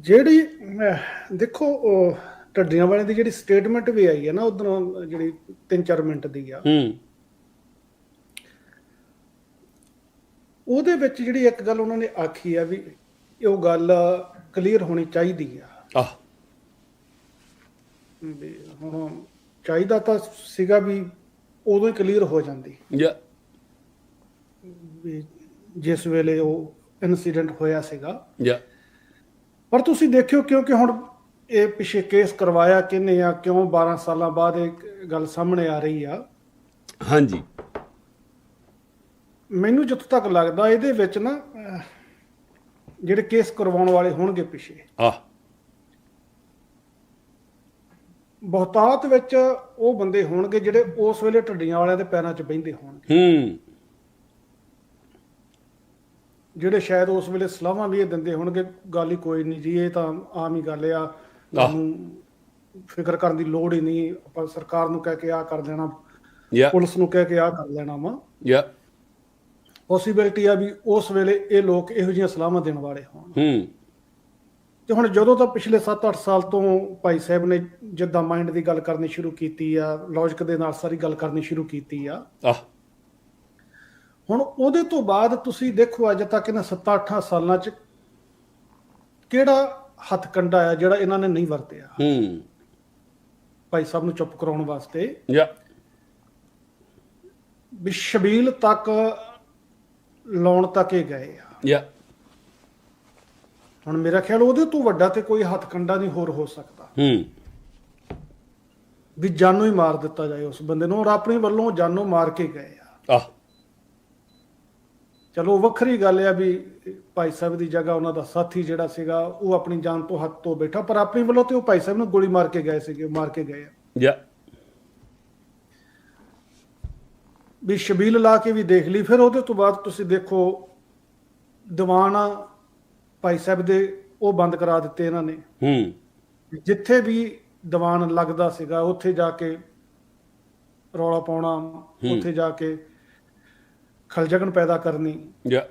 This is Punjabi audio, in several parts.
ਜਿਹੜੀ ਦੇਖੋ ਢੱਡੀਆਂ ਵਾਲੇ ਦੀ ਜਿਹੜੀ ਸਟੇਟਮੈਂਟ ਵੀ ਆਈ ਹੈ ਨਾ ਉਧਰੋਂ ਜਿਹੜੀ 3-4 ਮਿੰਟ ਦੀ ਆ। ਹੂੰ। ਉਹਦੇ ਵਿੱਚ ਜਿਹੜੀ ਇੱਕ ਗੱਲ ਉਹਨਾਂ ਨੇ ਆਖੀ ਆ ਵੀ ਉਹ ਗੱਲ ਕਲੀਅਰ ਹੋਣੀ ਚਾਹੀਦੀ ਆ। ਆਹ। ਵੀ ਹੁਣ ਚਾਹੀਦਾ ਤਾਂ ਸੀਗਾ ਵੀ ਉਦੋਂ ਹੀ ਕਲੀਅਰ ਹੋ ਜਾਂਦੀ। ਯਾ। ਜਿਸ ਵੇਲੇ ਉਹ ਇਨਸੀਡੈਂਟ ਹੋਇਆ ਸੀਗਾ। ਯਾ। ਪਰ ਤੁਸੀਂ ਦੇਖਿਓ ਕਿਉਂਕਿ ਹੁਣ ਇਹ ਪਿਛੇ ਕੇਸ ਕਰਵਾਇਆ ਕਿਹਨੇ ਆ ਕਿਉਂ 12 ਸਾਲਾਂ ਬਾਅਦ ਇਹ ਗੱਲ ਸਾਹਮਣੇ ਆ ਰਹੀ ਆ? ਹਾਂਜੀ। ਮੈਨੂੰ ਜਿੱਥੋਂ ਤੱਕ ਲੱਗਦਾ ਇਹਦੇ ਵਿੱਚ ਨਾ ਜਿਹੜੇ ਕੇਸ ਕਰਵਾਉਣ ਵਾਲੇ ਹੋਣਗੇ ਪਿਛੇ। ਆਹ ਬਹੁਤਾਤ ਵਿੱਚ ਉਹ ਬੰਦੇ ਹੋਣਗੇ ਜਿਹੜੇ ਉਸ ਵੇਲੇ ਢੱਡੀਆਂ ਵਾਲਿਆਂ ਦੇ ਪੈਰਾਂ 'ਚ ਬਹਿੰਦੇ ਹੋਣਗੇ। ਹੂੰ। ਜਿਹੜੇ ਸ਼ਾਇਦ ਉਸ ਵੇਲੇ ਸਲਾਹਾਂ ਵੀ ਇਹ ਦਿੰਦੇ ਹੋਣਗੇ ਗੱਲ ਹੀ ਕੋਈ ਨਹੀਂ ਜੀ ਇਹ ਤਾਂ ਆਮ ਹੀ ਗੱਲ ਆ। ਤੁਹਾਨੂੰ ਫਿਕਰ ਕਰਨ ਦੀ ਲੋੜ ਹੀ ਨਹੀਂ। ਆਪਾਂ ਸਰਕਾਰ ਨੂੰ ਕਹਿ ਕੇ ਆ ਕਰ ਦੇਣਾ ਯਾ। ਪੁਲਿਸ ਨੂੰ ਕਹਿ ਕੇ ਆ ਕਰ ਲੈਣਾ ਵਾ। ਯਾ। ਪੋਸੀਬਿਲਿਟੀ ਆ ਵੀ ਉਸ ਵੇਲੇ ਇਹ ਲੋਕ ਇਹੋ ਜਿਹੀਆਂ ਸਲਾਹਾਂ ਦੇਣ ਵਾਲੇ ਹੋਣ। ਹੂੰ। ਤੇ ਹੁਣ ਜਦੋਂ ਤਾਂ ਪਿਛਲੇ 7-8 ਸਾਲ ਤੋਂ ਭਾਈ ਸਾਹਿਬ ਨੇ ਜਿੱਦਾਂ ਮਾਈਂਡ ਦੀ ਗੱਲ ਕਰਨੀ ਸ਼ੁਰੂ ਕੀਤੀ ਆ ਲੌਜੀਕ ਦੇ ਨਾਲ ਸਾਰੀ ਗੱਲ ਕਰਨੀ ਸ਼ੁਰੂ ਕੀਤੀ ਆ ਆਹ। ਹੁਣ ਉਹਦੇ ਤੋਂ ਬਾਅਦ ਤੁਸੀਂ ਦੇਖੋ ਅੱਜ ਤੱਕ ਇਹਨਾਂ 7-8 ਸਾਲਾਂ 'ਚ ਕਿਹੜਾ ਹੱਥ ਕੰਡਾ ਆ ਜਿਹੜਾ ਇਹਨਾਂ ਨੇ ਨਹੀਂ ਵਰਤਿਆ? ਹੂੰ। ਭਾਈ ਸਾਹਿਬ ਨੂੰ ਚੁੱਪ ਕਰਾਉਣ ਵਾਸਤੇ ਯਾ। ਵੀ ਸ਼ਬੀਲ ਤੱਕ ਲਾਉਣ ਤੱਕ ਇਹ ਗਏ ਆ। ਯਾ। ਹੁਣ ਮੇਰਾ ਖਿਆਲ ਉਹਦੇ ਤੋਂ ਵੱਡਾ ਤੇ ਕੋਈ ਹੱਥ ਕੰਡਾ ਨਹੀਂ ਹੋਰ ਹੋ ਸਕਦਾ। ਹੂੰ। ਵੀ ਜਾਨੋਂ ਹੀ ਮਾਰ ਦਿੱਤਾ ਜਾਏ ਉਸ ਬੰਦੇ ਨੂੰ ਔਰ ਆਪਣੀ ਵੱਲੋਂ ਜਾਨੋਂ ਮਾਰ ਕੇ ਗਏ ਆ। ਆਹ। ਚਲੋ ਵੱਖਰੀ ਗੱਲ ਆ ਵੀ ਭਾਈ ਸਾਹਿਬ ਦੀ ਜਗ੍ਹਾ ਉਹਨਾਂ ਦਾ ਸਾਥੀ ਜਿਹੜਾ ਸੀਗਾ ਉਹ ਆਪਣੀ ਜਾਨ ਤੋਂ ਹੱਥ ਤੋਂ ਬੈਠਾ ਪਰ ਆਪਣੀ ਵੱਲੋਂ ਤੇ ਉਹ ਭਾਈ ਸਾਹਿਬ ਨੂੰ ਗੋਲੀ ਮਾਰ ਕੇ ਗਏ ਸੀਗੇ ਮਾਰ ਕੇ ਗਏ ਆ। ਯਾ। ਵੀ ਸ਼ਬੀਲ ਲਾ ਕੇ ਵੀ ਦੇਖ ਲਈ ਫਿਰ ਉਹਦੇ ਤੋਂ ਬਾਅਦ ਤੁਸੀਂ ਦੇਖੋ ਦੀਵਾਨ ਭਾਈ ਸਾਹਿਬ ਦੇ ਉਹ ਬੰਦ ਕਰਾ ਦਿੱਤੇ ਇਹਨਾਂ ਨੇ। ਹੂੰ। ਜਿੱਥੇ ਵੀ ਦੀਵਾਨ ਲੱਗਦਾ ਸੀਗਾ ਉੱਥੇ ਜਾ ਕੇ ਰੌਲਾ ਪਾਉਣਾ ਉੱਥੇ ਜਾ ਕੇ ਖਲਜਗਨ ਪੈਦਾ ਕਰਨੀ। ਯਾ।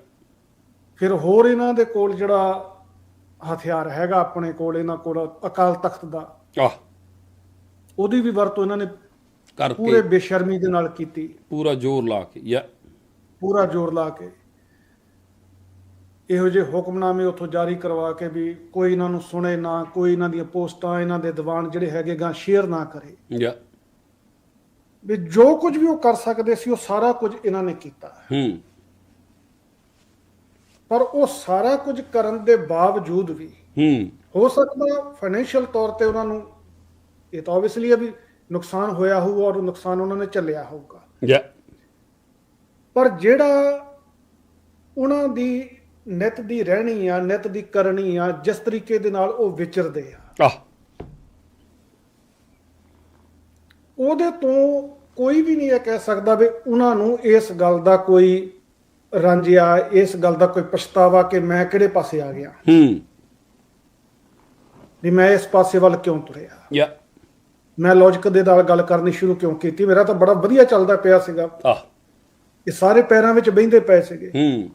ਫਿਰ ਹੋਰ ਇਹਨਾਂ ਦੇ ਕੋਲ ਜਿਹੜਾ ਹਥਿਆਰ ਹੈਗਾ ਆਪਣੇ ਕੋਲ ਇਹਨਾਂ ਕੋਲ ਅਕਾਲ ਤਖਤ ਦਾ। ਆਹ। ਉਹਦੀ ਵੀ ਵਰਤੋਂ ਇਹਨਾਂ ਨੇ ਪੂਰੇ ਕਰਕੇ ਬੇਸ਼ਰਮੀ ਦੇ ਨਾਲ ਕੀਤੀ। ਪੂਰਾ ਜ਼ੋਰ ਲਾ ਕੇ ਯਾ। ਪੂਰਾ ਜ਼ੋਰ ਲਾ ਕੇ। ਇਹੋ ਜਿਹੇ ਹੁਕਮਨਾਮੇ ਉੱਥੋਂ ਜਾਰੀ ਕਰਵਾ ਕੇ ਵੀ ਕੋਈ ਇਹਨਾਂ ਨੂੰ ਸੁਣੇ ਨਾ ਕੋਈ ਇਹਨਾਂ ਦੀਆਂ ਪੋਸਟਾਂ ਇਹਨਾਂ ਦੇ ਦੀਵਾਨ ਜਿਹੜੇ ਹੈਗੇ ਗਾਂ ਸ਼ੇਅਰ ਨਾ ਕਰੇ। ਯਾ। ਵੀ ਜੋ ਕੁਝ ਵੀ ਉਹ ਕਰ ਸਕਦੇ ਸੀ ਉਹ ਸਾਰਾ ਕੁਝ ਇਹਨਾਂ ਨੇ ਕੀਤਾ। ਹੂੰ। ਪਰ ਉਹ ਸਾਰਾ ਕੁਝ ਕਰਨ ਦੇ ਬਾਵਜੂਦ ਵੀ ਹੂੰ। ਹੋ ਸਕਦਾ ਫਾਈਨੈਂਸ਼ੀਅਲ ਤੌਰ ਤੇ ਉਹਨਾਂ ਨੂੰ ਇਹ ਤਾਂ ਆਬਵੀਅਸਲੀ ਵੀ ਨੁਕਸਾਨ ਹੋਇਆ ਹੋਊਗਾ ਔਰ ਨੁਕਸਾਨ ਉਹਨਾਂ ਨੇ ਝੱਲਿਆ ਹੋਊਗਾ। ਯਾ। ਪਰ ਜਿਹੜਾ ਉਹਨਾਂ ਦੀ ਨਿਤ ਦੀ ਰਹਿਣੀ ਆ ਨਿਤ ਦੀ ਕਰਨੀ ਆ ਜਿਸ ਤਰੀਕੇ ਦੇ ਨਾਲ ਉਹ ਵਿਚਰਦੇ ਆ। ਆਹ। ਉਹਦੇ ਤੋਂ ਕੋਈ ਵੀ ਨਹੀਂ ਇਹ ਕਹਿ ਸਕਦਾ ਵੀ ਉਹਨਾਂ ਨੂੰ ਇਸ ਗੱਲ ਦਾ ਕੋਈ ਰਾਂਝਿਆ ਇਸ ਗੱਲ ਦਾ ਕੋਈ ਪਛਤਾਵਾ ਕਿ ਮੈਂ ਕਿਹੜੇ ਪਾਸੇ ਆ ਗਿਆ। ਹੂੰ। ਵੀ ਮੈਂ ਇਸ ਪਾਸੇ ਵੱਲ ਕਿਉਂ ਤੁਰਿਆ? ਯਾ। ਮੈਂ ਲੌਜੀਕ ਦੇ ਨਾਲ ਗੱਲ ਕਰਨੀ ਸ਼ੁਰੂ ਕਿਉਂ ਕੀਤੀ? ਮੇਰਾ ਤਾਂ ਬੜਾ ਵਧੀਆ ਚੱਲਦਾ ਪਿਆ ਸੀਗਾ। ਆਹ। ਇਹ ਸਾਰੇ ਪੈਰਾਂ ਵਿੱਚ ਬਹਿੰਦੇ ਪਏ ਸੀਗੇ। ਹੂੰ।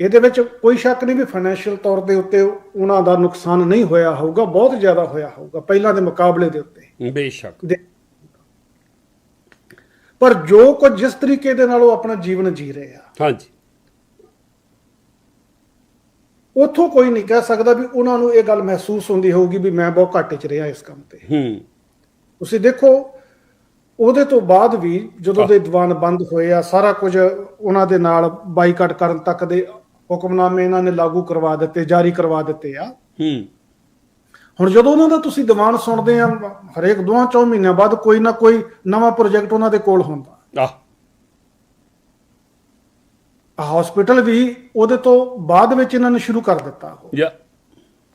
ਇਹਦੇ ਵਿੱਚ ਕੋਈ ਸ਼ੱਕ ਨਹੀਂ ਵੀ ਫਾਈਨੈਂਸ਼ੀਅਲ ਤੌਰ ਦੇ ਉੱਤੇ ਉਹਨਾਂ ਦਾ ਨੁਕਸਾਨ ਨਹੀਂ ਹੋਇਆ ਹੋਊਗਾ ਬਹੁਤ ਜ਼ਿਆਦਾ ਹੋਇਆ ਹੋਊਗਾ ਪਹਿਲਾਂ ਦੇ ਮੁਕਾਬਲੇ ਦੇ ਉੱਤੇ। ਬੇਸ਼ੱਕ। ਪਰ ਜੋ ਕੁਝ ਜਿਸ ਤਰੀਕੇ ਦੇ ਨਾਲ ਉਹ ਆਪਣਾ ਜੀਵਨ ਜੀ ਰਹੇ ਆ ਹਾਂਜੀ। ਉਥੋਂ ਕੋਈ ਨਹੀਂ ਕਹਿ ਸਕਦਾ ਵੀ ਉਹਨਾਂ ਨੂੰ ਇਹ ਗੱਲ ਮਹਿਸੂਸ ਹੁੰਦੀ ਹੋਊਗੀ ਵੀ ਮੈਂ ਬਹੁਤ ਘਾਟੇ 'ਚ ਰਿਹਾ ਇਸ ਕੰਮ ਤੇ। ਹੂੰ। ਤੁਸੀਂ ਦੇਖੋ ਉਹਦੇ ਤੋਂ ਬਾਅਦ ਵੀ ਜਦੋਂ ਦੇ ਦੀਵਾਨ ਬੰਦ ਹੋਏ ਆ ਸਾਰਾ ਕੁਝ ਉਹਨਾਂ ਦੇ ਨਾਲ ਬਾਈਕਾਟ ਕਰਨ ਤੱਕ ਦੇ ਹੁਕਮਨਾਮੇ ਇਹਨਾਂ ਨੇ ਲਾਗੂ ਕਰਵਾ ਦਿੱਤੇ ਜਾਰੀ ਕਰਵਾ ਦਿੱਤੇ ਆ। ਹੂੰ। ਹੁਣ ਜਦੋਂ ਉਹਨਾਂ ਦਾ ਤੁਸੀਂ ਦੀਵਾਨ ਸੁਣਦੇ ਆ ਹਰੇਕ ਦੋਹਾਂ ਚੌਂ ਮਹੀਨਿਆਂ ਬਾਅਦ ਕੋਈ ਨਾ ਕੋਈ ਨਵਾਂ ਪ੍ਰੋਜੈਕਟ ਉਹਨਾਂ ਦੇ ਕੋਲ ਹੁੰਦਾ। ਆਹ। ਹਸਪੀਟਲ ਵੀ ਉਹਦੇ ਤੋਂ ਬਾਅਦ ਵਿੱਚ ਇਹਨਾਂ ਨੇ ਸ਼ੁਰੂ ਕਰ ਦਿੱਤਾ ਉਹ। ਯਾ।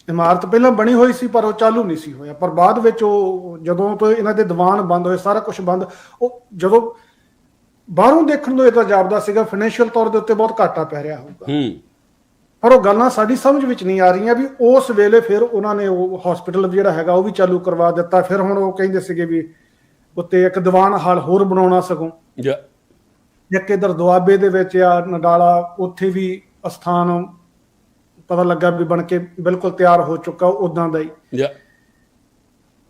ਇਮਾਰਤ ਪਹਿਲਾਂ ਬਣੀ ਹੋਈ ਸੀ ਪਰ ਉਹ ਚਾਲੂ ਨਹੀਂ ਸੀ ਹੋਇਆ। ਪਰ ਬਾਅਦ ਵਿੱਚ ਉਹ ਜਦੋਂ ਤੋਂ ਇਹਨਾਂ ਦੇ ਦੀਵਾਨ ਬੰਦ ਹੋਏ ਸਾਰਾ ਕੁਝ ਬੰਦ ਉਹ ਜਦੋਂ ਬਾਹਰੋਂ ਦੇਖਣ ਨੂੰ ਇਹ ਤਾਂ ਜਾਪਦਾ ਸੀਗਾ ਫਾਈਨੈਂਸ਼ੀਅਲ ਤੌਰ ਦੇ ਉੱਤੇ ਬਹੁਤ ਘਾਟਾ ਪੈ ਰਿਹਾ ਹੋਊਗਾ। ਹੂੰ। ਪਰ ਉਹ ਗੱਲਾਂ ਸਾਡੀ ਸਮਝ ਵਿੱਚ ਨਹੀਂ ਆ ਰਹੀਆਂ ਵੀ ਉਸ ਵੇਲੇ ਫਿਰ ਉਹਨਾਂ ਨੇ ਉਹ ਹਸਪੀਟਲ ਜਿਹੜਾ ਹੈਗਾ ਉਹ ਵੀ ਚਾਲੂ ਕਰਵਾ ਦਿੱਤਾ। ਫਿਰ ਹੁਣ ਉਹ ਕਹਿੰਦੇ ਸੀਗੇ ਵੀ ਉੱਤੇ ਇੱਕ ਦੀਵਾਨ ਹਾਲ ਹੋਰ ਬਣਾਉਣਾ ਸਗੋਂ। ਯਾ। ਇੱਕ ਇਧਰ ਦੁਆਬੇ ਦੇ ਵਿੱਚ ਆ ਨਡਾਲਾ ਉੱਥੇ ਵੀ ਅਸਥਾਨ ਪਤਾ ਲੱਗਾ ਵੀ ਬਣ ਕੇ ਬਿਲਕੁਲ ਤਿਆਰ ਹੋ ਚੁੱਕਾ ਉਦਾਂ ਦਾ ਹੀ। ਜਾਂ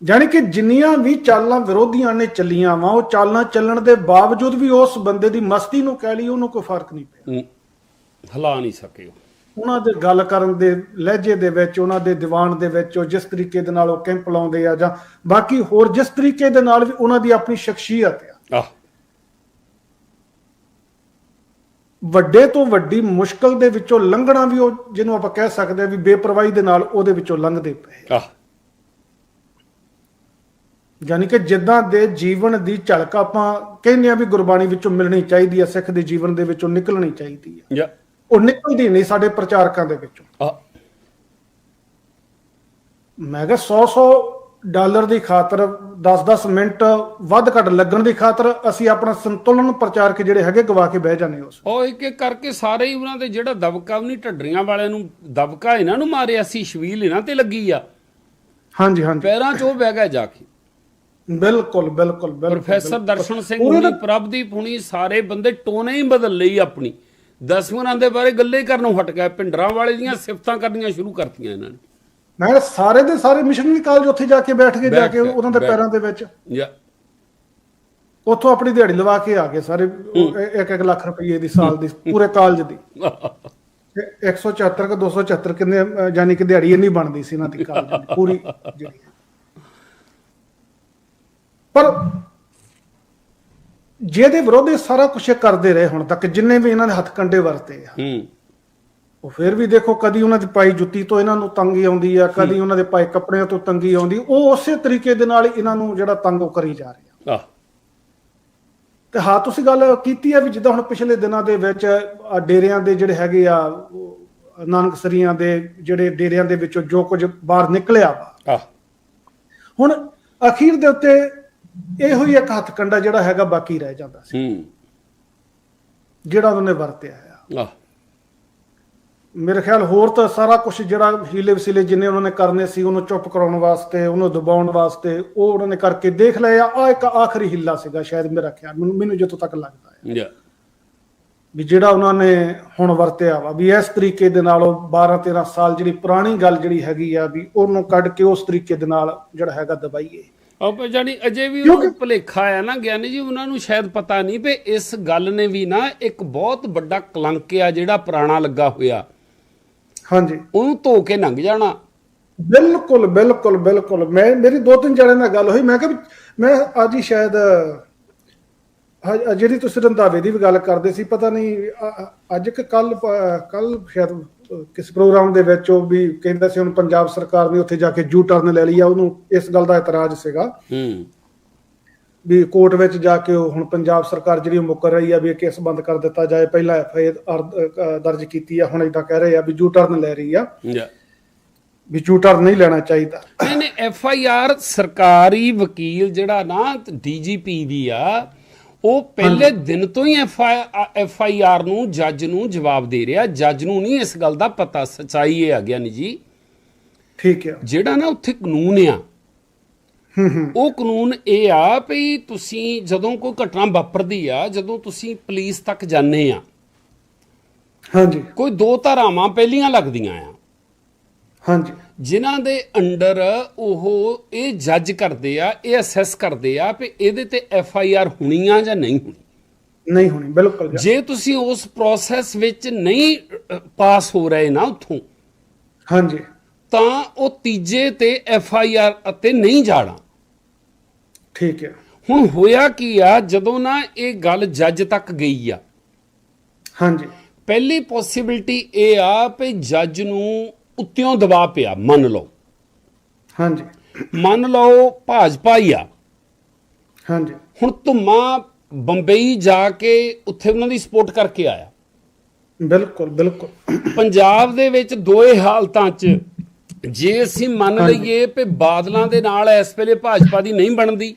ਜਾਣੀ ਕਿ ਜਿੰਨੀਆਂ ਵੀ ਚਾਲਾਂ ਵਿਰੋਧੀਆਂ ਨੇ ਚੱਲੀਆਂ ਵਾ ਉਹ ਚਾਲਾਂ ਚੱਲਣ ਦੇ ਬਾਵਜੂਦ ਵੀ ਉਸ ਬੰਦੇ ਦੀ ਮਸਤੀ ਨੂੰ ਕਹਿ ਲਈ ਉਹਨੂੰ ਕੋਈ ਫ਼ਰਕ ਨਹੀਂ ਪਿਆ। ਹਿਲਾ ਨਹੀਂ ਸਕੇ ਉਹ। ਉਹਨਾਂ ਦੇ ਗੱਲ ਕਰਨ ਦੇ ਲਹਿਜੇ ਦੇ ਵਿੱਚ ਉਹਨਾਂ ਦੇ ਦੀਵਾਨ ਦੇ ਵਿੱਚ ਉਹ ਜਿਸ ਤਰੀਕੇ ਦੇ ਨਾਲ ਉਹ ਕੈਂਪ ਲਾਉਂਦੇ ਆ ਜਾਂ ਬਾਕੀ ਹੋਰ ਜਿਸ ਤਰੀਕੇ ਦੇ ਨਾਲ ਵੀ ਉਹਨਾਂ ਦੀ ਆਪਣੀ ਸ਼ਖਸੀਅਤ ਆ। ਵੱਡੇ ਤੋਂ ਵੱਡੀ ਮੁਸ਼ਕਲ ਦੇ ਵਿੱਚੋਂ ਲੰਘਣਾ ਵੀ ਉਹ ਜਿਹਨੂੰ ਆਪਾਂ ਕਹਿ ਸਕਦੇ ਆ ਵੀ ਬੇਪਰਵਾਹੀ ਦੇ ਨਾਲ ਉਹਦੇ ਵਿੱਚੋਂ ਲੰਘਦੇ ਪਏ ਆਹ। ਯਾਨੀ ਕਿ ਜਿੱਦਾਂ ਦੇ ਜੀਵਨ ਦੀ ਝਲਕ ਆਪਾਂ ਕਹਿੰਦੇ ਆ ਵੀ ਗੁਰਬਾਣੀ ਵਿੱਚੋਂ ਮਿਲਣੀ ਚਾਹੀਦੀ ਹੈ ਸਿੱਖ ਦੇ ਜੀਵਨ ਦੇ ਵਿੱਚੋਂ ਨਿਕਲਣੀ ਚਾਹੀਦੀ ਜਾਂ ਉਹ ਨਿਕਲਦੀ ਨਹੀਂ ਸਾਡੇ ਪ੍ਰਚਾਰਕਾਂ ਦੇ ਵਿੱਚੋਂ। ਮੈਂ ਕਿਹਾ 100 100 ਡਾਲਰ ਦੀ ਖਾਤਰ 10-10 ਮਿੰਟ ਵੱਧ ਘੱਟ ਲੱਗਣ ਦੀ ਖਾਤਰ ਅਸੀਂ ਆਪਣਾ ਸੰਤੁਲਨ ਪ੍ਰਚਾਰਕ ਜਿਹੜੇ ਹੈਗੇ ਗਵਾ ਕੇ ਬਹਿ ਜਾਂਦੇ ਉਸ ਉਹ ਇੱਕ ਇੱਕ ਕਰਕੇ ਸਾਰੇ ਹੀ ਉਹਨਾਂ ਦੇ ਜਿਹੜਾ ਦਬਕਾ ਵੀ ਨਹੀਂ ਢੱਡਰੀਆਂ ਵਾਲਿਆਂ ਨੂੰ ਦਬਕਾ ਇਹਨਾਂ ਨੂੰ ਮਾਰਿਆ ਸੀ ਸ਼ਵੀਲ ਇਹਨਾਂ ਤੇ ਲੱਗੀ ਆ। ਹਾਂਜੀ ਹਾਂਜੀ। ਪੈਰਾਂ 'ਚ ਉਹ ਬਹਿ ਗਿਆ ਜਾ ਕੇ। ਬਿਲਕੁਲ ਬਿਲਕੁਲ ਬਿਲਕੁਲ ਪ੍ਰੋਫੈਸਰ ਦਰਸ਼ਨ ਸਿੰਘ ਹੁਣੀ ਪ੍ਰਭਦੀਪ ਹੁਣੀ ਸਾਰੇ ਬੰਦੇ ਟੋਨੇ ਹੀ ਬਦਲ ਲਈ ਆਪਣੀ। ਦਸਵੰਨਾਂ ਦੇ ਬਾਰੇ ਗੱਲੇ ਕਰਨੋਂ ਹਟ ਗਏ ਪਿੰਡਰਾਂ ਵਾਲੇ ਦੀਆਂ ਸਿਫਤਾਂ ਕਰਨੀਆਂ ਸ਼ੁਰੂ ਕਰਤੀਆਂ ਇਹਨਾਂ ਨੇ। ਮੈਂ ਸਾਰੇ ਦੇ ਸਾਰੇ ਮਿਸ਼ਨਰੀ ਕਾਲਜ ਉੱਥੇ ਜਾ ਕੇ ਬੈਠ ਕੇ ਜਾ ਕੇ ਉਹਨਾਂ ਦੇ। ਪੈਰਾਂ ਦੇ ਵਿੱਚ। ਜਾਂ ਉੱਥੋਂ ਆਪਣੀ ਦਿਹਾੜੀ ਲਵਾ ਕੇ ਆ ਗਏ ਸਾਰੇ। ਇੱਕ ਇੱਕ ਲੱਖ ਰੁਪਏ ਦੀ ਸਾਲ ਦੀ ਪੂਰੇ ਕਾਲਜ ਦੀ। ਤੇ 174 ਕਿ 274 ਕਿੰਨੇ ਯਾਨੀ ਕਿ ਦਿਹਾੜੀ ਇੰਨੀ ਬਣਦੀ ਸੀ ਇਹਨਾਂ ਦੀ ਕਾਲਜ ਦੀ ਪੂਰੀ ਜਿਹੜੀ। ਪਰ ਜਿਹਦੇ ਵਿਰੋਧ ਇਹ ਸਾਰਾ ਕੁਝ ਕਰਦੇ ਰਹੇ ਹੁਣ ਤੱਕ ਜਿੰਨੇ ਵੀ ਇਹਨਾਂ ਦੇ ਹੱਥ ਕੰਡੇ ਵਰਤੇ ਆ। ਹੂੰ। ਉਹ ਫਿਰ ਵੀ ਦੇਖੋ ਕਦੀ ਉਹਨਾਂ ਦੀ ਪਾਈ ਜੁੱਤੀ ਤੋਂ ਇਹਨਾਂ ਨੂੰ ਤੰਗੀ ਆਉਂਦੀ ਆ ਕਦੀ ਉਹਨਾਂ ਦੇ ਪਾਏ ਕੱਪੜਿਆਂ ਤੋਂ ਤੰਗੀ ਆਉਂਦੀ ਉਹ ਉਸੇ ਤਰੀਕੇ ਦੇ ਨਾਲ ਇਹਨਾਂ ਨੂੰ ਜਿਹੜਾ ਤੰਗ ਉਹ ਕਰੀ ਜਾ ਰਿਹਾ। ਆਹ। ਤੇ ਹਾਂ ਤੁਸੀਂ ਗੱਲ ਕੀਤੀ ਆ ਵੀ ਜਿੱਦਾਂ ਹੁਣ ਪਿਛਲੇ ਦਿਨਾਂ ਦੇ ਵਿੱਚ ਡੇਰਿਆਂ ਦੇ ਜਿਹੜੇ ਹੈਗੇ ਆ ਉਹ ਨਾਨਕਸਰੀਆਂ ਦੇ ਜਿਹੜੇ ਡੇਰਿਆਂ ਦੇ ਵਿੱਚੋਂ ਜੋ ਕੁਝ ਬਾਹਰ ਨਿਕਲਿਆ ਵਾ। ਹੁਣ ਅਖੀਰ ਦੇ ਉੱਤੇ ਇਹੋ ਹੀ ਇੱਕ ਹੱਥ ਕੰਡਾ ਜਿਹੜਾ ਹੈਗਾ ਬਾਕੀ ਰਹਿ ਜਾਂਦਾ ਸੀ। ਹੂੰ। ਜਿਹੜਾ ਉਹਨੇ ਵਰਤਿਆ ਆ ਆਹ। ਮੇਰੇ ਖਿਆਲ ਹੋਰ ਤਾਂ ਸਾਰਾ ਕੁਝ ਜਿਹੜਾ ਹੀਲੇ ਵਸੀਲੇ ਜਿੰਨੇ ਉਹਨਾਂ ਨੇ ਕਰਨੇ ਸੀ ਉਹਨੂੰ ਚੁੱਪ ਕਰਾਉਣ ਵਾਸਤੇ ਉਹਨੂੰ ਦਬਾਉਣ ਵਾਸਤੇ ਉਹ ਉਹਨਾਂ ਨੇ ਕਰਕੇ ਦੇਖ ਲਿਆ ਆ। ਇੱਕ ਆਖਰੀ ਹਿੱਲਾ ਸੀਗਾ ਸ਼ਾਇਦ ਮੇਰਾ ਖਿਆਲ ਮੈਨੂੰ ਮੈਨੂੰ ਜਿੱਥੋਂ ਤੱਕ ਲੱਗਦਾ ਹੈ। ਜਾਂ ਵੀ ਜਿਹੜਾ ਉਹਨਾਂ ਨੇ ਹੁਣ ਵਰਤਿਆ ਵਾ ਵੀ ਇਸ ਤਰੀਕੇ ਦੇ ਨਾਲ ਉਹ 12 13 ਸਾਲ ਜਿਹੜੀ ਪੁਰਾਣੀ ਗੱਲ ਜਿਹੜੀ ਹੈਗੀ ਆ ਵੀ ਉਹਨੂੰ ਕੱਢ ਕੇ ਉਸ ਤਰੀਕੇ ਦੇ ਨਾਲ ਜਿਹੜਾ ਹੈਗਾ ਦਬਾਈਏ। ਉਹ ਜਾਨੀ ਅਜੇ ਵੀ ਉਹ ਭਲੇਖਾ ਆ ਨਾ ਗਿਆਨੀ ਜੀ ਉਹਨਾਂ ਨੂੰ ਸ਼ਾਇਦ ਪਤਾ ਨਹੀਂ ਵੀ ਇਸ ਗੱਲ ਨੇ ਵੀ ਨਾ ਇੱਕ ਬਹੁਤ ਵੱਡਾ ਕਲੰਕ ਆ ਜਿਹੜਾ ਪੁਰਾਣਾ ਲੱਗਾ ਹੋਇਆ। ਹਾਂਜੀ। ਉਹਨੂੰ ਧੋ ਕੇ ਲੰਘ ਜਾਣਾ। ਬਿਲਕੁਲ ਬਿਲਕੁਲ ਬਿਲਕੁਲ। ਮੈਂ ਮੇਰੀ ਦੋ ਤਿੰਨ ਜਣਿਆਂ ਨਾਲ ਗੱਲ ਹੋਈ ਮੈਂ ਕਿਹਾ ਮੈਂ ਅੱਜ ਹੀ ਸ਼ਾਇਦ ਜਿਹੜੀ ਤੁਸੀਂ ਰੰਧਾਵੇ ਦੀ ਵੀ ਗੱਲ ਕਰਦੇ ਸੀ ਪਤਾ ਨਹੀਂ ਅੱਜ ਕਿ ਕੱਲ ਕੱਲ ਸ਼ਾਇਦ ਕਿਸ ਪ੍ਰੋਗਰਾਮ ਦੇ ਵਿੱਚ ਉਹ ਵੀ ਕਹਿੰਦਾ ਸੀ ਹੁਣ ਪੰਜਾਬ ਸਰਕਾਰ ਨੇ ਉੱਥੇ ਜਾ ਕੇ ਯੂ ਟਰਨ ਲੈ ਲਈ ਆ ਉਹਨੂੰ ਇਸ ਗੱਲ ਦਾ ਇਤਰਾਜ਼ ਸੀਗਾ। ਹੂੰ। ਵੀ ਕੋਰਟ ਵਿੱਚ ਜਾ ਕੇ ਉਹ ਹੁਣ ਪੰਜਾਬ ਸਰਕਾਰ ਜਿਹੜੀ ਮੁੱਕਰ ਰਹੀ ਆ ਵੀ ਇਹ ਕੇਸ ਬੰਦ ਕਰ ਦਿੱਤਾ ਜਾਏ ਪਹਿਲਾਂ ਐਫ ਆਈ ਆਰ ਦਰਜ ਕੀਤੀ ਆ ਹੁਣ ਇਦਾਂ ਕਹਿ ਰਹੇ ਆ ਵੀ ਯੂ ਟਰਨ ਲੈ ਰਹੀ ਆ। ਜਾਂ ਵੀ ਯੂ ਟਰਨ ਨਹੀਂ ਲੈਣਾ ਚਾਹੀਦਾ। ਨਹੀਂ ਨਹੀਂ ਐਫ ਆਈ ਆਰ ਸਰਕਾਰੀ ਵਕੀਲ ਜਿਹੜਾ ਨਾ ਡੀਜੀਪੀ ਦੀ ਆ ਉਹ ਪਹਿਲੇ ਦਿਨ ਤੋਂ ਹੀ ਐਫ ਆਈ ਆਰ ਨੂੰ ਜੱਜ ਨੂੰ ਜਵਾਬ ਦੇ ਰਿਹਾ। ਜੱਜ ਨੂੰ ਨਹੀਂ ਇਸ ਗੱਲ ਦਾ ਪਤਾ ਸਚਾਈ ਇਹ ਆ ਗਿਆ ਨਹੀਂ ਜੀ। ਠੀਕ ਆ। ਜਿਹੜਾ ਨਾ ਉੱਥੇ ਕਾਨੂੰਨ ਆ ਹੂੰ ਹੂੰ। ਉਹ ਕਾਨੂੰਨ ਇਹ ਆ ਵੀ ਤੁਸੀਂ ਜਦੋਂ ਕੋਈ ਘਟਨਾ ਵਾਪਰਦੀ ਆ ਜਦੋਂ ਤੁਸੀਂ ਪੁਲਿਸ ਤੱਕ ਜਾਂਦੇ ਆ ਹਾਂਜੀ। ਕੋਈ ਦੋ ਧਾਰਾਵਾਂ ਪਹਿਲੀਆਂ ਲੱਗਦੀਆਂ ਆ। ਹਾਂਜੀ। ਜਿਨ੍ਹਾਂ ਦੇ ਅੰਡਰ ਉਹ ਇਹ ਜੱਜ ਕਰਦੇ ਆ ਇਹ ਅਸੈਸ ਕਰਦੇ ਆ ਵੀ ਇਹਦੇ ਤੇ ਐਫ ਆਈ ਆਰ ਹੋਣੀ ਆ ਜਾਂ ਨਹੀਂ ਹੋਣੀ। ਨਹੀਂ ਹੋਣੀ ਬਿਲਕੁਲ ਜੀ। ਤੁਸੀਂ ਉਸ ਪ੍ਰੋਸੈਸ ਵਿੱਚ ਨਹੀਂ ਪਾਸ ਹੋ ਰਹੇ ਨਾ ਉੱਥੋਂ ਹਾਂਜੀ। ਤਾਂ ਉਹ ਤੀਜੇ ਤੇ ਐਫ ਆਈ ਆਰ ਅਤੇ ਨਹੀਂ ਜਾਣਾ। ਠੀਕ ਹੈ। ਹੁਣ ਹੋਇਆ ਕੀ ਆ ਜਦੋਂ ਨਾ ਇਹ ਗੱਲ ਜੱਜ ਤੱਕ ਗਈ ਆ ਹਾਂਜੀ। ਪਹਿਲੀ ਪੋਸਿਬਿਲਿਟੀ ਇਹ ਆ ਵੀ ਜੱਜ ਨੂੰ ਉੱਤਿਓਂ ਦਬਾਅ ਪਿਆ ਮੰਨ ਲਓ। ਹਾਂਜੀ। ਮੰਨ ਲਓ ਭਾਜਪਾ ਹੀ ਆ। ਹਾਂਜੀ। ਹੁਣ ਧੁੰਮਾ ਬੰਬਈ ਜਾ ਕੇ ਉੱਥੇ ਉਹਨਾਂ ਦੀ ਸਪੋਰਟ ਕਰਕੇ ਆਇਆ। ਬਿਲਕੁਲ ਬਿਲਕੁਲ। ਪੰਜਾਬ ਦੇ ਵਿੱਚ ਦੋਏ ਹਾਲਤਾਂ 'ਚ ਜੇ ਅਸੀਂ ਮੰਨ। ਲਈਏ ਕਿ ਬਾਦਲਾਂ ਦੇ ਨਾਲ ਇਸ ਵੇਲੇ ਭਾਜਪਾ ਦੀ ਨਹੀਂ ਬਣਦੀ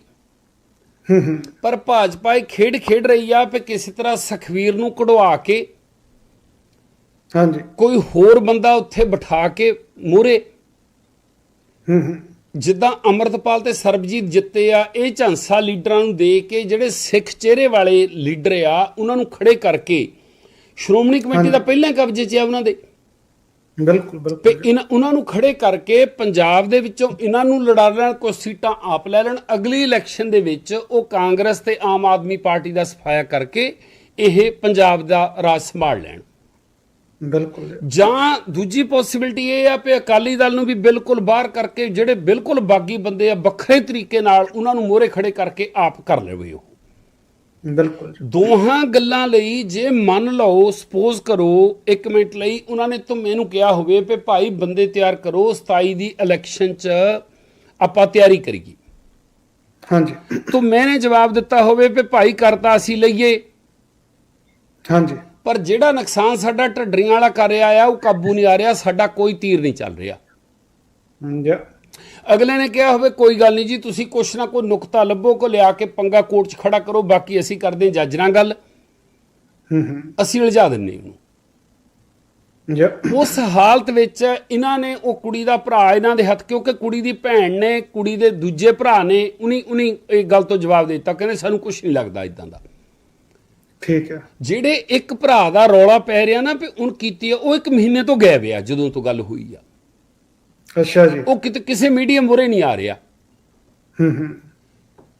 ਪਰ ਭਾਜਪਾ ਇਹ ਖੇਡ ਖੇਡ ਰਹੀ ਆ ਕਿ ਕਿਸੇ ਤਰ੍ਹਾਂ ਸਖਵੀਰ ਨੂੰ ਕਢਵਾ ਕੇ ਹਾਂਜੀ। ਕੋਈ ਹੋਰ ਬੰਦਾ ਉੱਥੇ ਬਿਠਾ ਕੇ ਮੂਰੇ ਹੂੰ ਹੂੰ। ਜਿੱਦਾਂ ਅਮਰਤਪਾਲ ਤੇ ਸਰਬਜੀਤ ਜਿੱਤੇ ਆ ਇਹ ਝਾਂਸਾ ਲੀਡਰਾਂ ਨੂੰ ਦੇ ਕੇ ਜਿਹੜੇ ਸਿੱਖ ਚਿਹਰੇ ਵਾਲੇ ਲੀਡਰ ਆ ਉਹਨਾਂ ਨੂੰ ਖੜੇ ਕਰਕੇ ਸ਼੍ਰੋਮਣੀ ਕਮੇਟੀ ਦਾ ਪਹਿਲਾਂ ਕਬਜ਼ੇ 'ਚ ਆ ਉਹਨਾਂ ਦੇ? ਬਿਲਕੁਲ ਤੇ ਬਿਲਕੁਲ ਇਹਨਾਂ ਉਹਨਾਂ ਨੂੰ ਖੜੇ ਕਰਕੇ ਪੰਜਾਬ ਦੇ ਵਿੱਚੋਂ ਇਹਨਾਂ ਨੂੰ ਲੜਾ ਲੈਣ ਕੁਝ ਸੀਟਾਂ ਆਪ ਲੈ ਲੈਣ। ਅਗਲੀ ਇਲੈਕਸ਼ਨ ਦੇ ਵਿੱਚ ਉਹ ਕਾਂਗਰਸ ਤੇ ਆਮ ਆਦਮੀ ਪਾਰਟੀ ਦਾ ਸਫਾਇਆ ਕਰਕੇ ਇਹ ਪੰਜਾਬ ਦਾ ਰਾਜ ਸੰਭਾਲ ਲੈਣ। ਬਿਲਕੁਲ ਜੀ। ਦੂਜੀ ਪੋਸਿਬਿਲਿਟੀ ਇਹ ਆ ਕਿ ਅਕਾਲੀ ਦਲ ਨੂੰ ਵੀ ਬਿਲਕੁਲ ਬਾਹਰ ਕਰਕੇ ਜਿਹੜੇ ਬਿਲਕੁਲ ਬਾਗੀ ਬੰਦੇ ਆ ਵੱਖਰੇ ਤਰੀਕੇ ਨਾਲ ਉਹਨਾਂ ਨੂੰ ਮੋਹਰੇ ਖੜੇ ਕਰਕੇ ਆਪ ਕਰ ਲਵੇ ਉਹ। ਬਿਲਕੁਲ। ਦੋਹਾਂ ਗੱਲਾਂ ਲਈ ਜੇ ਮੰਨ ਲਓ ਸਪੋਜ਼ ਕਰੋ 1 ਮਿੰਟ ਲਈ ਉਹਨਾਂ ਨੇ ਤੁਮ ਮੈਨੂੰ ਕਿਹਾ ਹੋਵੇ ਕਿ ਭਾਈ ਬੰਦੇ ਤਿਆਰ ਕਰੋ 27 ਦੀ ਇਲੈਕਸ਼ਨ 'ਚ ਆਪਾਂ ਤਿਆਰੀ ਕਰੀਏ। ਹਾਂਜੀ। ਤਾਂ ਮੈਨੇ ਜਵਾਬ ਦਿੱਤਾ ਹੋਵੇ ਕਿ ਭਾਈ ਕਰਤਾ ਅਸੀਂ ਲਈਏ। ਹਾਂਜੀ। ਪਰ ਜਿਹੜਾ ਨੁਕਸਾਨ ਸਾਡਾ ਢੱਡਰੀਆਂ ਵਾਲਾ ਕਰ ਰਿਹਾ ਆ ਉਹ ਕਾਬੂ ਨਹੀਂ ਆ ਰਿਹਾ ਸਾਡਾ ਕੋਈ ਤੀਰ ਨਹੀਂ ਚੱਲ ਰਿਹਾ। ਹਾਂਜੀ। ਅਗਲੇ ਨੇ ਕਿਹਾ ਹੋਵੇ ਕੋਈ ਗੱਲ ਨਹੀਂ ਜੀ ਤੁਸੀਂ ਕੁਛ ਨਾ ਕੋਈ ਨੁਕਤਾ ਲੱਭੋ ਕੋ ਲਿਆ ਕੇ ਪੰਗਾ ਕੋਰਟ 'ਚ ਖੜਾ ਕਰੋ ਬਾਕੀ ਅਸੀਂ ਕਰਦੇ ਜੱਜ ਨਾਲ ਗੱਲ। ਹੂੰ ਹੂੰ। ਅਸੀਂ ਉਲਝਾ ਦਿੰਨੇ ਉਹਨੂੰ। ਉਸ ਹਾਲਤ ਵਿੱਚ ਇਹਨਾਂ ਨੇ ਉਹ ਕੁੜੀ ਦਾ ਭਰਾ ਇਹਨਾਂ ਦੇ ਹੱਥ ਕਿਉਂਕਿ ਕੁੜੀ ਦੀ ਭੈਣ ਨੇ ਕੁੜੀ ਦੇ ਦੂਜੇ ਭਰਾ ਨੇ ਉਨੀ ਉਨੀ ਇਹ ਗੱਲ ਤੋਂ ਜਵਾਬ ਦੇ ਦਿੱਤਾ ਕਹਿੰਦੇ ਸਾਨੂੰ ਕੁਝ ਨਹੀਂ ਲੱਗਦਾ ਇਦਾਂ ਦਾ। ਠੀਕ ਹੈ। ਜਿਹੜੇ ਇੱਕ ਭਰਾ ਦਾ ਰੌਲਾ ਪੈ ਰਿਹਾ ਨਾ ਵੀ ਉਹਨ ਕੀਤੀ ਆ ਉਹ ਇੱਕ ਮਹੀਨੇ ਤੋਂ ਗਾਇਬ ਆ ਜਦੋਂ ਤੋਂ ਗੱਲ ਹੋਈ ਆ। ਅੱਛਾ ਜੀ। ਉਹ ਕਿਤੇ ਕਿਸੇ ਮੀਡੀਅਮ ਮੁਰੇ ਨਹੀਂ ਆ ਰਿਹਾ। ਹੂੰ ਹੂੰ।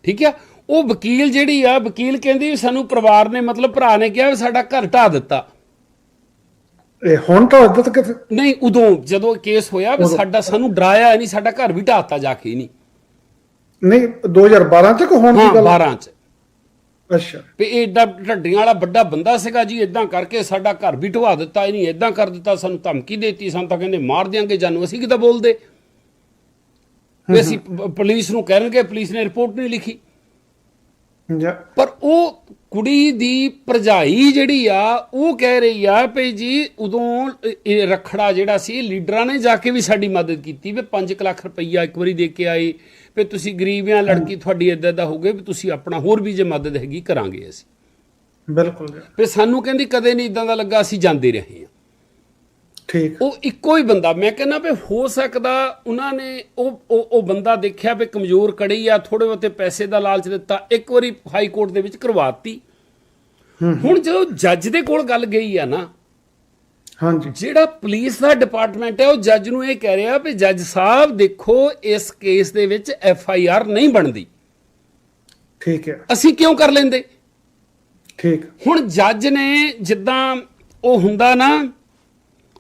ਠੀਕ ਆ? ਉਹ ਵਕੀਲ ਜਿਹੜੀ ਆ ਵਕੀਲ ਕਹਿੰਦੀ ਸਾਨੂੰ ਪਰਿਵਾਰ ਨੇ ਮਤਲਬ ਭਰਾ ਨੇ ਕਿਹਾ ਸਾਡਾ ਘਰ ਢਾ ਦਿੱਤਾ। ਇਹ ਹੁਣ ਤਾਂ ਇੱਦਾਂ ਤੱਕ ਨਹੀਂ ਉਦੋਂ ਜਦੋਂ ਕੇਸ ਹੋਇਆ ਵੀ ਸਾਡਾ ਸਾਨੂੰ ਡਰਾਇਆ ਨਹੀਂ ਸਾਡਾ ਘਰ ਵੀ ਢਾਤਾ ਜਾ ਕੇ ਨਹੀਂ। ਨਹੀਂ 2012 ਚ ਕੋ ਹੁਣ ਦੀ ਗੱਲ 12 ਚ। ਅੱਛਾ। ਵੀ ਇਹ ਏਡਾ ਢੱਡੀਆਂ ਵਾਲਾ ਵੱਡਾ ਬੰਦਾ ਸੀਗਾ ਜੀ ਇਦਾਂ ਕਰਕੇ ਸਾਡਾ ਘਰ ਵੀ ਢਵਾ ਦਿੱਤਾ ਇਹਨੇ ਇਦਾਂ ਕਰ ਦਿੱਤਾ ਸਾਨੂੰ ਧਮਕੀ ਦੇਤੀ ਸਾਨੂੰ ਤਾਂ ਕਹਿੰਦੇ ਮਾਰ ਦਿਆਂਗੇ ਜਾਨੂੰ ਅਸੀਂ ਕਿਦਾਂ ਬੋਲਦੇ? ਵੀ ਅਸੀਂ ਪ- ਪੁਲਿਸ ਨੂੰ ਕਹਿਣਗੇ ਪੁਲਿਸ ਨੇ ਰਿਪੋਰਟ ਨਹੀਂ ਲਿਖੀ। ਪਰ ਉਹ ਕੁੜੀ ਦੀ ਭਰਜਾਈ ਜਿਹੜੀ ਆ ਉਹ ਕਹਿ ਰਹੀ ਆ ਭਈ ਜੀ ਉਦੋਂ ਇਹ- ਰਖੜਾ ਜਿਹੜਾ ਸੀ ਲੀਡਰਾਂ ਨੇ ਜਾ ਕੇ ਵੀ ਸਾਡੀ ਮਦਦ ਕੀਤੀ ਵੀ 5 ਲੱਖ ਰੁਪਈਆ ਇੱਕ ਵਾਰੀ ਦੇ ਕੇ ਆਏ ਵੀ ਤੁਸੀਂ ਗਰੀਬ ਆ ਲੜਕੀ ਤੁਹਾਡੀ ਇਦਾਂ ਦਾ ਹੋਗੇ ਵੀ ਤੁਸੀਂ ਆਪਣਾ ਹੋਰ ਵੀ ਜੇ ਮਦਦ ਹੈਗੀ ਕਰਾਂਗੇ ਅਸੀਂ। ਬਿਲਕੁਲ ਵੀ ਸਾਨੂੰ ਕਹਿੰਦੀ ਕਦੇ ਨਹੀਂ ਇਦਾਂ ਦਾ ਲੱਗਾ ਅਸੀਂ ਜਾਂਦੇ ਰਹੇ। ਹਾਂ ਠੀਕ। ਉਹ ਇੱਕੋ ਹੀ ਬੰਦਾ ਮੈਂ ਕਹਿੰਦਾ ਵੀ ਹੋ ਸਕਦਾ ਉਹਨਾਂ ਨੇ ਉਹ ਉਹ ਬੰਦਾ ਦੇਖਿਆ ਵੀ ਕਮਜ਼ੋਰ ਕੜੀ ਆ ਥੋੜੇ ਬਹੁਤੇ ਪੈਸੇ ਦਾ ਲਾਲਚ ਦਿੱਤਾ ਇੱਕ ਵਾਰੀ ਹਾਈ ਕੋਰਟ ਦੇ ਵਿੱਚ ਕਰਵਾਤੀ। ਹੁਣ ਜਦੋਂ ਜੱਜ ਦੇ ਕੋਲ ਗੱਲ ਗਈ ਆ ਨਾ ਹਾਂਜੀ। ਜਿਹੜਾ ਪੁਲਿਸ ਦਾ ਡਿਪਾਰਟਮੈਂਟ ਹੈ ਉਹ ਜੱਜ ਨੂੰ ਇਹ ਕਹਿ ਰਿਹਾ ਵੀ ਜੱਜ ਸਾਹਿਬ ਦੇਖੋ ਇਸ ਕੇਸ ਦੇ ਵਿੱਚ ਐਫ ਆਈ ਆਰ ਨਹੀਂ ਬਣਦੀ। ਠੀਕ ਹੈ। ਅਸੀਂ ਕਿਉਂ ਕਰ ਲੈਂਦੇ? ਠੀਕ। ਹੁਣ ਜੱਜ ਨੇ ਜਿੱਦਾਂ ਉਹ ਹੁੰਦਾ ਨਾ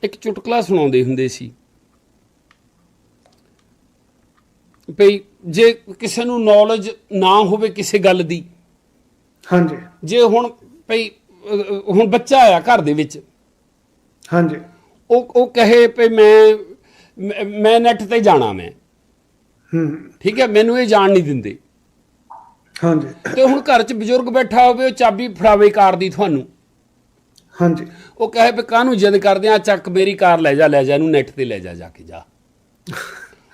ਇੱਕ ਚੁਟਕਲਾ ਸੁਣਾਉਂਦੇ ਹੁੰਦੇ ਸੀ। ਭਈ ਜੇ ਕਿਸੇ ਨੂੰ ਨੌਲੇਜ ਨਾ ਹੋਵੇ ਕਿਸੇ ਗੱਲ ਦੀ। ਹਾਂਜੀ। ਜੇ ਹੁਣ ਭਈ ਹੁਣ ਬੱਚਾ ਆਇਆ ਘਰ ਦੇ ਵਿੱਚ। ਹਾਂਜੀ। ਉਹ ਉਹ ਕਹੇ ਭਈ ਮੈਂ ਮੈਂ- ਮੈਂ ਨੈਟ ਤੇ ਜਾਣਾ ਮੈਂ। ਹੂੰ। ਠੀਕ ਹੈ ਮੈਨੂੰ ਇਹ ਜਾਣ ਨਹੀਂ ਦਿੰਦੇ। ਹਾਂਜੀ। ਤੇ ਹੁਣ ਘਰ 'ਚ ਬਜ਼ੁਰਗ ਬੈਠਾ ਹੋਵੇ ਉਹ ਚਾਬੀ ਫੜਾਵੇ ਕਾਰ ਦੀ ਤੁਹਾਨੂੰ। ਹਾਂਜੀ। ਉਹ ਕਹੇ ਵੀ ਕਾਹਨੂੰ ਜਿੱਦ ਕਰਦੇ ਆ ਚੱਕ ਮੇਰੀ ਕਾਰ ਲੈ ਜਾ ਲੈ ਜਾ ਇਹਨੂੰ ਨੈਟ ਤੇ ਲੈ ਜਾ ਜਾ ਕੇ ਜਾ।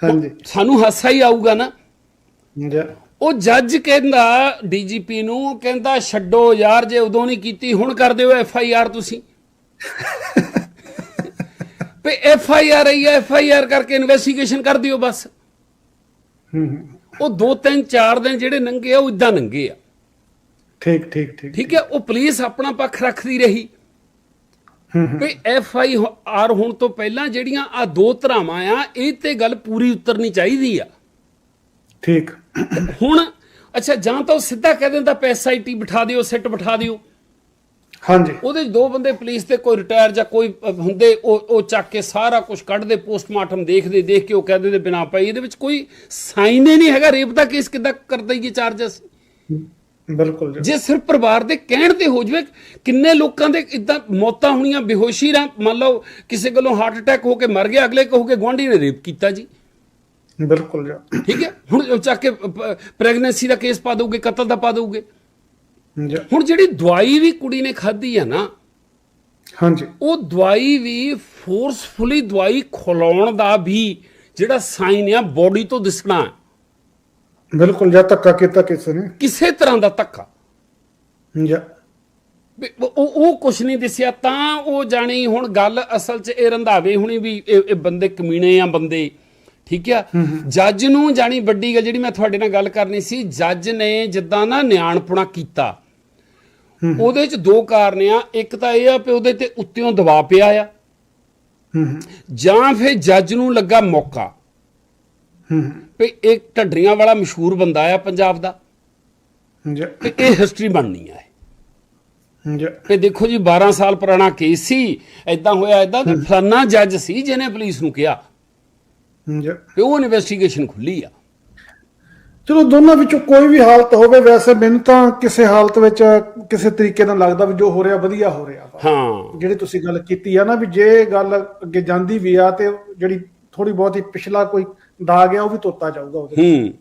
ਹਾਂਜੀ। ਸਾਨੂੰ ਹਾਸਾ ਹੀ ਆਊਗਾ ਨਾ। ਉਹ ਜੱਜ ਕਹਿੰਦਾ ਡੀਜੀਪੀ ਨੂੰ ਕਹਿੰਦਾ ਛੱਡੋ ਯਾਰ ਜੇ ਉਦੋਂ ਨਹੀਂ ਕੀਤੀ ਹੁਣ ਕਰ ਦਿਓ ਐਫ ਆਈ ਆਰ ਤੁਸੀਂ। ਵੀ F I R I F I R ਕਰਕੇ ਇਨਵੈਸਟੀਗੇਸ਼ਨ ਕਰ ਦਿਓ ਬਸ। ਉਹ ਦੋ ਤਿੰਨ ਚਾਰ ਦਿਨ ਜਿਹੜੇ ਨੰਗੇ ਆ ਉਹ ਇਦਾਂ ਨੰਗੇ ਆ। ਠੀਕ ਠੀਕ ਠੀਕ। ਠੀਕ ਹੈ ਉਹ ਪੁਲਿਸ ਆਪਣਾ ਪੱਖ ਰੱਖਦੀ ਰਹੀ। ਹੂੰ ਹੂੰ ਵੀ ਐਫ ਆਈ ਆਰ ਹੋਣ ਤੋਂ ਪਹਿਲਾਂ ਜਿਹੜੀਆਂ ਆ ਦੋ ਧਰਾਵਾਂ ਆ ਇਹ ਤੇ ਗੱਲ ਪੂਰੀ ਉਤਰਨੀ ਚਾਹੀਦੀ ਆ। ਠੀਕ। ਹੁਣ ਅੱਛਾ ਜਾਂ ਤਾਂ ਉਹ ਸਿੱਧਾ ਕਹਿ ਦਿੰਦਾ ਪੈਸਾ ਆਈਟੀ ਬਿਠਾ ਦਿਓ ਸਿੱਟ ਬਿਠਾ ਦਿਓ। ਹਾਂਜੀ। ਉਹਦੇ ਦੋ ਬੰਦੇ ਪੁਲਿਸ ਦੇ ਕੋਈ ਰਿਟਾਇਰ ਜਾਂ ਕੋਈ ਹੁੰਦੇ ਉਹ ਉਹ ਚੱਕ ਕੇ ਸਾਰਾ ਕੁਝ ਕੱਢਦੇ ਪੋਸਟਮਾਰਟਮ ਦੇਖਦੇ ਦੇਖ ਕੇ ਉਹ ਕਹਿੰਦੇ ਦੇ ਬਿਨਾ ਪਈ ਇਹਦੇ ਵਿੱਚ ਕੋਈ ਸਾਈਨ ਹੀ ਨਹੀਂ ਹੈਗਾ ਰੇਪ ਦਾ ਕੇਸ ਕਿੱਦਾਂ ਕਰ ਦਈਏ ਚਾਰਜਸ ਬਿਲਕੁਲ ਜੀ। ਸਿਰਫ ਪਰਿਵਾਰ ਦੇ ਕਹਿਣ ਤੇ ਹੋ ਜਵੇ ਕਿੰਨੇ ਲੋਕਾਂ ਦੇ ਇਦਾਂ ਮੌਤਾਂ ਹੋਣੀਆਂ ਬੇਹੋਸ਼ੀ ਨਾਲ ਮੰਨ ਲਓ ਕਿਸੇ ਕੋਲੋਂ ਹਾਰਟ ਅਟੈਕ ਹੋ ਕੇ ਮਰ ਗਿਆ ਅਗਲੇ ਕਹੋਗੇ ਗੁਆਂਢੀ ਨੇ ਰੇਪ ਕੀਤਾ ਜੀ। ਬਿਲਕੁਲ ਜੀ। ਠੀਕ ਹੈ? ਹੁਣ ਚੱਕ ਕੇ ਪ੍ਰੈਗਨੈਂਸੀ ਦਾ ਕੇਸ ਪਾ ਦੋਗੇ ਕਤਲ ਦਾ ਪਾ ਦੋਗੇ ਹੁਣ ਜਿਹੜੀ ਦਵਾਈ ਵੀ ਕੁੜੀ ਨੇ ਖਾਧੀ ਆ ਨਾ ਹਾਂਜੀ। ਉਹ ਦਵਾਈ ਵੀ ਫੋਰਸਫੁਲੀ ਦਵਾਈ ਖਿਲਾਉਣ ਦਾ ਵੀ ਜਿਹੜਾ ਸਾਈਨ ਆ ਬੋਡੀ ਤੋਂ ਦਿਸਣਾ। ਹੈ। ਬਿਲਕੁਲ ਜਾਂ ਧੱਕਾ ਕੀਤਾ ਕਿਸੇ ਨੇ? ਕਿਸੇ ਤਰ੍ਹਾਂ ਦਾ ਧੱਕਾ। ਜੀ ਉਹ ਉਹ ਕੁਛ ਨਹੀਂ ਦਿਸਿਆ ਤਾਂ ਉਹ ਜਾਣੀ ਹੁਣ ਗੱਲ ਅਸਲ 'ਚ ਇਹ ਰੰਧਾਵੇ ਹੁਣੀ ਵੀ ਇਹ ਇਹ ਬੰਦੇ ਕਮੀਣੇ ਆ ਬੰਦੇ ਠੀਕ ਆ? ਜੱਜ ਨੂੰ ਜਾਣੀ ਵੱਡੀ ਗੱਲ ਜਿਹੜੀ ਮੈਂ ਤੁਹਾਡੇ ਨਾਲ ਗੱਲ ਕਰਨੀ ਸੀ ਜੱਜ ਨੇ ਜਿੱਦਾਂ ਨਾ ਨਿਆਣਪੁਣਾ ਕੀਤਾ। ਉਹਦੇ 'ਚ ਦੋ ਕਾਰਨ ਆ ਇੱਕ ਤਾਂ ਇਹ ਆ ਕਿ ਉਹਦੇ ਤੇ ਉੱਤਿਓਂ ਦਬਾਅ ਪਿਆ ਆ। ਜਾਂ ਫਿਰ ਜੱਜ ਨੂੰ ਲੱਗਾ ਮੌਕਾ। ਵੀ ਇੱਕ ਢੱਡਰੀਆਂ ਵਾਲਾ ਮਸ਼ਹੂਰ ਬੰਦਾ ਆ ਪੰਜਾਬ ਦਾ। ਤੇ ਇਹ ਹਿਸਟਰੀ ਬਣਨੀ ਆ ਤੇ ਦੇਖੋ ਜੀ 12 ਸਾਲ ਪੁਰਾਣਾ ਕੇਸ ਸੀ ਐਦਾਂ ਹੋਇਆ ਐਦਾਂ ਕਿ ਫਲਾਨਾ ਜੱਜ ਸੀ ਜਿਹਨੇ ਪੁਲਿਸ ਨੂੰ ਕਿਹਾ। ਕਿ ਉਹ ਇਨਵੈਸਟੀਗੇਸ਼ਨ ਖੁੱਲੀ ਆ। ਚਲੋ ਦੋਨਾਂ ਵਿੱਚੋਂ ਕੋਈ ਵੀ ਹਾਲਤ ਹੋਵੇ ਵੈਸੇ ਮੈਨੂੰ ਤਾਂ ਕਿਸੇ ਹਾਲਤ ਵਿੱਚ ਕਿਸੇ ਤਰੀਕੇ ਨਾਲ ਲੱਗਦਾ ਵੀ ਜੋ ਹੋ ਰਿਹਾ ਵਧੀਆ ਹੋ ਰਿਹਾ ਹਾਂ। ਜਿਹੜੀ ਤੁਸੀਂ ਗੱਲ ਕੀਤੀ ਆ ਨਾ ਵੀ ਜੇ ਗੱਲ ਅੱਗੇ ਜਾਂਦੀ ਵੀ ਆ ਤੇ ਜਿਹੜੀ ਥੋੜੀ ਬਹੁਤੀ ਪਿਛਲਾ ਕੋਈ ਦਾਗ ਆ ਉਹ ਵੀ ਤੋਤਾ ਜਾਊਗਾ ਉਹਦੇ ਹੂੰ।